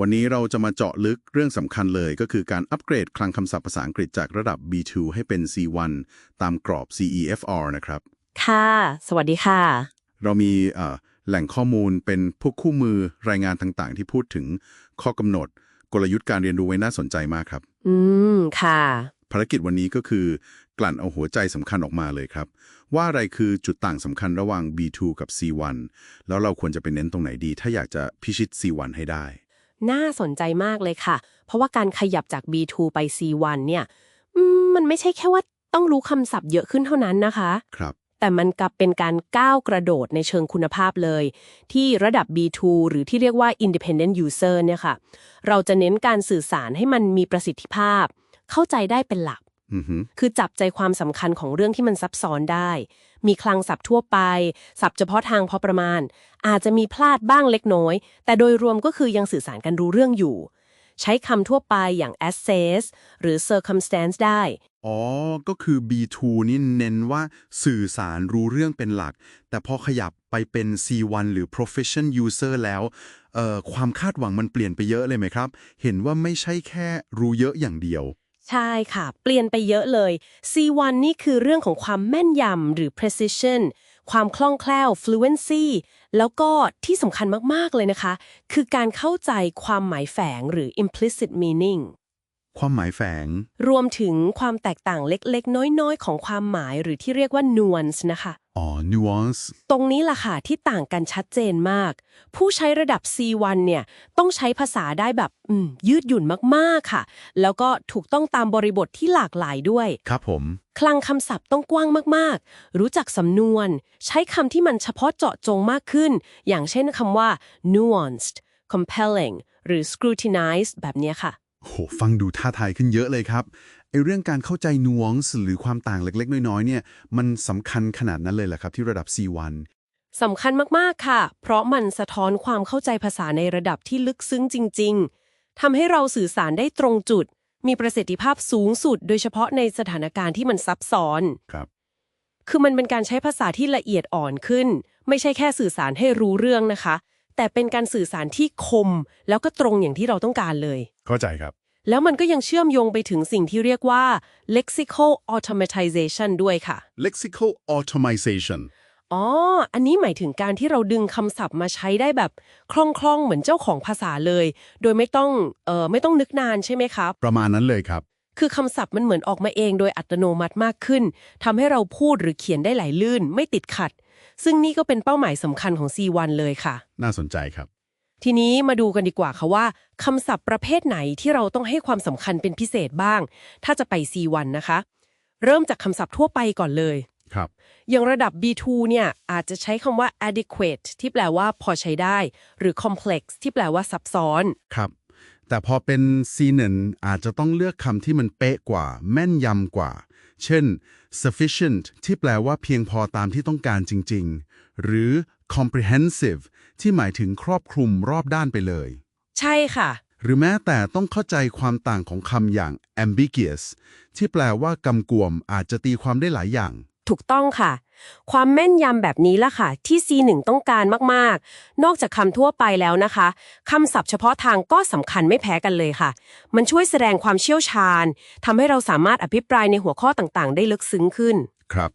วันนี้เราจะมาเจาะลึกเรื่องสำคัญเลยก็คือการอัปเกรดคลังคำศัพท์ภาษาอังกฤษจากระดับ B2 ให้เป็น C1 ตามกรอบ CEFR นะครับ ค่ะ สวัสดีค่ะ เรามีเอ่อแหล่งข้อมูลเป็นพวกคู่มือรายงานต่างๆ ที่พูดถึงข้อกำหนด กลยุทธ์การเรียนรู้ไว้น่าสนใจมากครับ อืม ค่ะ ภารกิจวันนี้ก็คือกลั่นเอาหัวใจสำคัญออกมาเลยครับ ว่าอะไรคือจุดต่างสำคัญระหว่าง B2 กับ C1 แล้วเราควรจะไปเน้นตรงไหนดี ถ้าอยากจะพิชิต C1 ให้ได้ น่าสนใจมากเลยค่ะ เพราะว่าการขยับจาก B2 ไป C1 เนี่ยอืมมันไม่ใช่แค่ว่าต้องรู้คำศัพท์เยอะขึ้นเท่านั้นนะคะ ครับ แต่มันกลับเป็นการก้าวกระโดดในเชิงคุณภาพเลย ที่ระดับ B2 หรือที่เรียกว่า Independent User เนี่ยค่ะ เราจะเน้นการสื่อสารให้มันมีประสิทธิภาพ เข้าใจได้เป็นหลักอือฮึ คือจับใจความสำคัญของเรื่องที่มันซับซ้อนได้ มีคลังศัพท์ทั่วไป ศัพท์เฉพาะทางพอประมาณ อาจจะมีพลาดบ้างเล็กน้อย แต่โดยรวมก็คือยังสื่อสารกันรู้เรื่องอยู่ ใช้คำทั่วไปอย่าง assess หรือ circumstance ได้ อ๋อ ก็คือ B2 นี่เน้นว่าสื่อสารรู้เรื่องเป็นหลัก แต่พอขยับไปเป็น C1 หรือ Profession User แล้วเอ่อความคาดหวังมันเปลี่ยนไปเยอะเลยไหมครับ เห็นว่าไม่ใช่แค่รู้เยอะอย่างเดียว ใช่ค่ะ เปลี่ยนไปเยอะเลย C1 นี่คือเรื่องของความแม่นยำหรือ precision ความคล่องแคล่ว fluency แล้วก็ที่สำคัญมาก ๆ เลยนะคะ คือการเข้าใจความหมายแฝงหรือ implicit meaning ความหมายแฝง รวมถึงความแตกต่างเล็ก ๆ น้อย ๆ ของความหมายหรือที่เรียกว่า nuance นะคะ อ๋อ nuance ตรงนี้ล่ะค่ะที่ต่างกันชัดเจนมาก ผู้ใช้ระดับ C1 เนี่ยต้องใช้ภาษาได้แบบอืมยืดหยุ่นมากๆค่ะ แล้วก็ถูกต้องตามบริบทที่หลากหลายด้วย ครับผม คลังคำศัพท์ต้องกว้างมากๆ รู้จักสำนวน ใช้คำที่มันเฉพาะเจาะจงมากขึ้น อย่างเช่นคำว่า nuanced compelling หรือ scrutinized แบบเนี้ยค่ะ โห ฟังดูท้าทายขึ้นเยอะเลยครับ ไอเรื่องการเข้าใจ nuance หรือความต่างเล็กๆ น้อยๆเนี่ยมันสำคัญขนาดนั้นเลยเหรอครับ ที่ระดับ C1 สำคัญมากๆค่ะ เพราะมันสะท้อนความเข้าใจภาษาในระดับที่ลึกซึ้งจริง ๆทำให้เราสื่อสารได้ตรงจุด มีประสิทธิภาพสูงสุด โดยเฉพาะในสถานการณ์ที่มันซับซ้อนครับ คือมันเป็นการใช้ภาษาที่ละเอียดอ่อนขึ้น ไม่ใช่แค่สื่อสารให้รู้เรื่องนะคะ แต่เป็นการสื่อสารที่คม แล้วก็ตรงอย่างที่เราต้องการเลย เข้าใจครับ แล้วมันก็ยังเชื่อมโยงไปถึงสิ่งที่เรียกว่า lexical automatization ด้วยค่ะ lexical automation อ๋อ อันนี้หมายถึงการที่เราดึงคำศัพท์มาใช้ได้แบบคล่องๆ เหมือนเจ้าของภาษาเลย โดยไม่ต้องเอ่อไม่ต้องนึกนานใช่ไหมครับ ประมาณนั้นเลยครับ คือคำศัพท์มันเหมือนออกมาเองโดยอัตโนมัติมากขึ้นทำให้เราพูดหรือเขียนได้ไหลลื่น ไม่ติดขัด ซึ่งนี่ก็เป็นเป้าหมายสำคัญของ C1 เลยค่ะ น่าสนใจครับ ทีนี้มาดูกันดีกว่าค่ะว่าคำศัพท์ประเภทไหนที่เราต้องให้ความสำคัญเป็นพิเศษบ้าง ถ้าจะไป C1 นะคะ เริ่มจากคำศัพท์ทั่วไปก่อนเลยครับอย่างระดับ B2 เนี่ยอาจจะใช้คำว่า adequate ที่แปลว่าพอใช้ได้ หรือ complex ที่แปลว่าซับซ้อนครับ แต่พอเป็น C1 อาจจะต้องเลือกคำที่มันเป๊ะกว่า แม่นยำกว่า เช่น sufficient ที่แปลว่าเพียงพอตามที่ต้องการจริง ๆ หรือ comprehensive ที่หมายถึงครอบคลุมรอบด้านไปเลย ใช่ค่ะ หรือแม้แต่ต้องเข้าใจความต่างของคำอย่าง ambiguous ที่แปลว่ากำกวมอาจจะตีความได้หลายอย่าง ถูกต้องค่ะ ความแม่นยำแบบนี้ล่ะค่ะ ที่ C1 ต้องการมากๆ นอกจากคำทั่วไปแล้วนะคะคำศัพท์เฉพาะทางก็สำคัญไม่แพ้กันเลยค่ะ มันช่วยแสดงความเชี่ยวชาญทำให้เราสามารถอภิปรายในหัวข้อต่างๆ ได้ลึกซึ้งขึ้น ครับ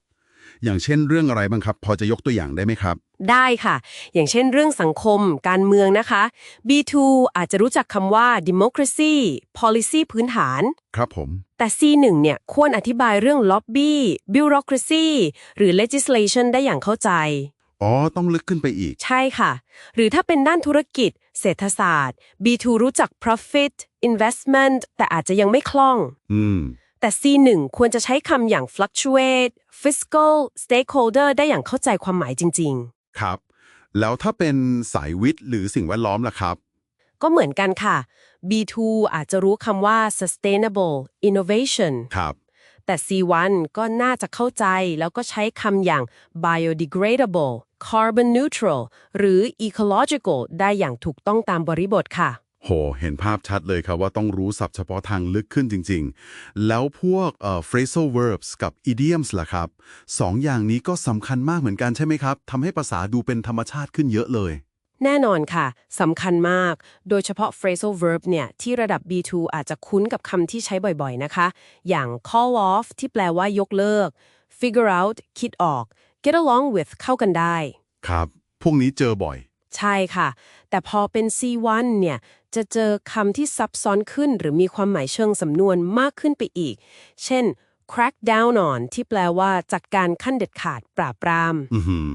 อย่างเช่นเรื่องอะไรบ้างครับ พอจะยกตัวอย่างได้ไหมครับ ได้ค่ะ อย่างเช่นเรื่องสังคม การเมืองนะคะ B2 อาจจะรู้จักคำว่า democracy policy พื้นฐาน ครับผม แต่ C1 เนี่ยควรอธิบายเรื่อง lobby bureaucracy หรือ legislation ได้อย่างเข้าใจ อ๋อ ต้องลึกขึ้นไปอีก ใช่ค่ะ หรือถ้าเป็นด้านธุรกิจ เศรษฐศาสตร์ B2 รู้จัก profit investment แต่อาจจะยังไม่คล่อง อืม แต่ C1 ควรจะใช้คำอย่าง fluctuate fiscal stakeholder ได้อย่างเข้าใจความหมายจริงครับ แล้วถ้าเป็นสายวิทย์หรือสิ่งแวดล้อมล่ะครับๆ ก็เหมือนกันค่ะ B2 อาจจะรู้คำว่า sustainable innovation ครับ แต่ C1 ก็น่าจะเข้าใจแล้วก็ใช้คำอย่าง biodegradable carbon neutral หรือ ecological ได้อย่างถูกต้องตามบริบทค่ะ โห เห็นภาพชัดเลยครับว่าต้องรู้ศัพท์เฉพาะทางลึกขึ้นจริง ๆ แล้วพวกเอ่อ phrasal verbs กับ idioms ล่ะครับสองอย่างนี้ก็สำคัญมากเหมือนกันใช่ไหมครับทำให้ภาษาดูเป็นธรรมชาติขึ้นเยอะเลย แน่นอนค่ะสำคัญมาก โดยเฉพาะ phrasal verb เนี่ย ที่ระดับ B2 อาจจะคุ้นกับคำที่ใช้บ่อยๆนะคะ อย่าง call off ที่แปลว่ายกเลิก figure out คิดออก get along with เข้ากันได้ ครับ พวกนี้เจอบ่อย ใช่ค่ะ แต่พอเป็น C1 เนี่ย จะเจอคำที่ซับซ้อนขึ้น หรือมีความหมายเชิงสำนวนมากขึ้นไปอีก เช่น crack down on ที่แปลว่าจัดการขั้นเด็ดขาดปราบปราม อือหือ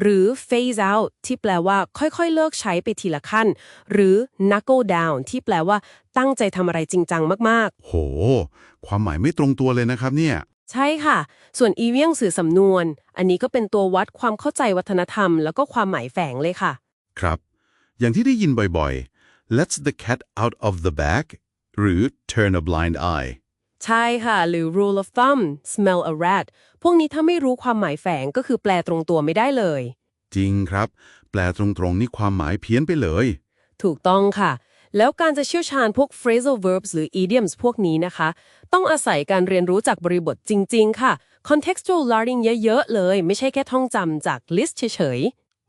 หรือ phase out ที่แปลว่าค่อยๆ เลิกใช้ไปทีละขั้น หรือ knuckle down ที่แปลว่าตั้งใจทำอะไรจริงจังมากโห ความหมายไม่ตรงตัวเลยนะครับเนี่ยๆใช่ค่ะ ส่วนอีเวียงสื่อสำนวน อันนี้ก็เป็นตัววัดความเข้าใจวัฒนธรรม แล้วก็ความหมายแฝงเลยค่ะ ครับ อย่างที่ได้ยินบ่อยๆ let's the cat out of the bag หรือ turn a blind eye ใช่ค่ะ หรือ rule of thumb smell a rat พวกนี้ถ้าไม่รู้ความหมายแฝงก็คือแปลตรงตัวไม่ได้เลย จริงครับ แปลตรงๆนี่ความหมายเพี้ยนไปเลย ถูกต้องค่ะ แล้วการจะเชี่ยวชาญพวก phrasal verbs หรือ idioms พวกนี้นะคะ ต้องอาศัยการเรียนรู้จากบริบทจริง ๆ ค่ะ contextual learning เยอะ ๆ เลย ไม่ใช่แค่ท่องจำจาก list เฉย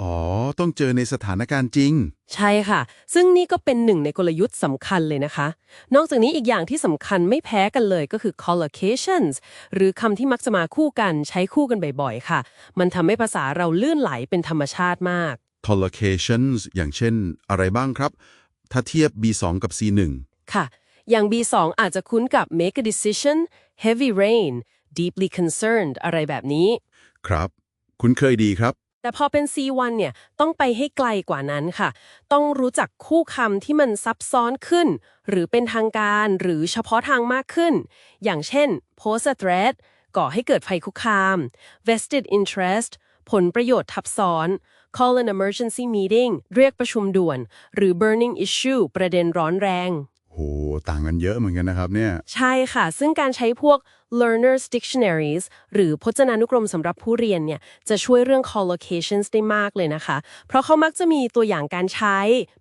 อ๋อ ต้องเจอในสถานการณ์จริงๆใช่ค่ะ ซึ่งนี่ก็เป็นหนึ่งในกลยุทธ์สำคัญเลยนะคะ นอกจากนี้อีกอย่างที่สำคัญไม่แพ้กันเลยก็คือ collocations หรือคำที่มักจะมาคู่กันใช้คู่กันบ่อยๆ ค่ะ มันทำให้ภาษาเราลื่นไหลเป็นธรรมชาติมาก collocations อย่างเช่น อะไรบ้างครับ ถ้าเทียบ B2 กับ C1 ค่ะ อย่าง B2 อาจจะคุ้นกับ make a decision heavy rain deeply concerned อะไรแบบนี้ ครับ คุณเคยดีครับ แต่พอเป็น C1 เนี่ยต้องไปให้ไกลกว่านั้นค่ะ ต้องรู้จักคู่คำที่มันซับซ้อนขึ้น หรือเป็นทางการหรือเฉพาะทางมากขึ้น อย่างเช่น pose a threat ก่อให้เกิดภัยคุกคาม vested interest ผลประโยชน์ทับซ้อน call an emergency meeting เรียกประชุมด่วน หรือ burning issue ประเด็นร้อนแรง โหต่างกันเยอะเหมือนกันนะครับเนี่ย ใช่ค่ะ ซึ่งการใช้พวก learners dictionaries หรือพจนานุกรมสำหรับผู้เรียนเนี่ย จะช่วยเรื่อง collocations ได้มากเลยนะคะ เพราะเขามักจะมีตัวอย่างการใช้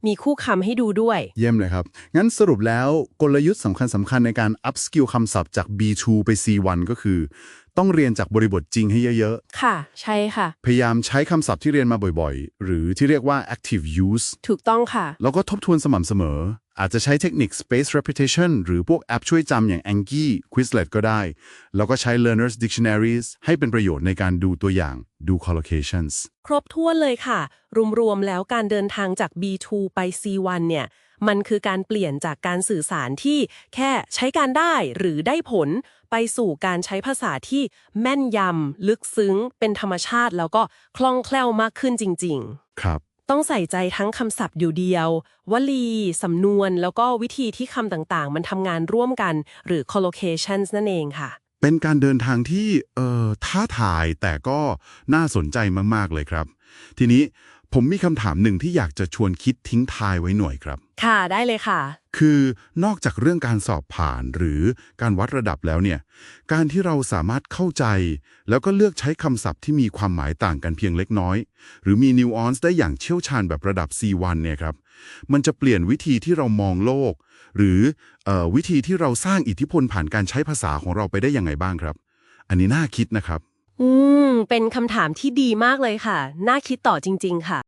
มีคู่คำให้ดูด้วย เยี่ยมเลยครับ งั้นสรุปแล้วกลยุทธ์สำคัญสำคัญในการ up skill คำศัพท์จาก B2 ไป C1 ก็คือ ต้องเรียนจากบริบทจริงให้เยอะค่ะ ใช่ค่ะๆพยายามใช้คำศัพท์ที่เรียนมาบ่อยๆ หรือที่เรียกว่า active use ถูกต้องค่ะ แล้วก็ทบทวนสม่ำเสมอ อาจจะใช้เทคนิค space repetition หรือพวกแอปช่วยจำอย่าง Anki Quizlet ก็ได้ แล้วก็ใช้ learners dictionaries ให้เป็นประโยชน์ในการดูตัวอย่างดู collocations ครบถ้วนเลยค่ะ รวมๆแล้วการเดินทางจาก B2 ไป C1 เนี่ย มันคือการเปลี่ยนจากการสื่อสารที่แค่ใช้การได้หรือได้ผล ไปสู่การใช้ภาษาที่แม่นยำลึกซึ้ง เป็นธรรมชาติ แล้วก็คล่องแคล่วมากขึ้นจริง ๆ ครับ ต้องใส่ใจทั้งคำศัพท์อยู่เดียว วลี สำนวน แล้วก็วิธีที่คำต่างๆ มันทำงานร่วมกัน หรือ collocations นั่นเองค่ะ เป็นการเดินทางที่เอ่อท้าทายแต่ก็น่าสนใจมากๆเลยครับ ทีนี้ผมมีคำถามหนึ่งที่อยากจะชวนคิดทิ้งทายไว้หน่อยครับ ค่ะได้เลยค่ะ คือนอกจากเรื่องการสอบผ่านหรือการวัดระดับแล้วเนี่ย การที่เราสามารถเข้าใจ แล้วก็เลือกใช้คำศัพท์ที่มีความหมายต่างกันเพียงเล็กน้อย หรือมีนิวออนซ์ได้อย่างเชี่ยวชาญแบบระดับ C1 เนี่ยครับ มันจะเปลี่ยนวิธีที่เรามองโลก หรือเออวิธีที่เราสร้างอิทธิพลผ่านการใช้ภาษาของเราไปได้ยังไงบ้างครับ อันนี้น่าคิดนะครับ อืม เป็นคำถามที่ดีมากเลยค่ะ น่าคิดต่อจริง ๆ ค่ะ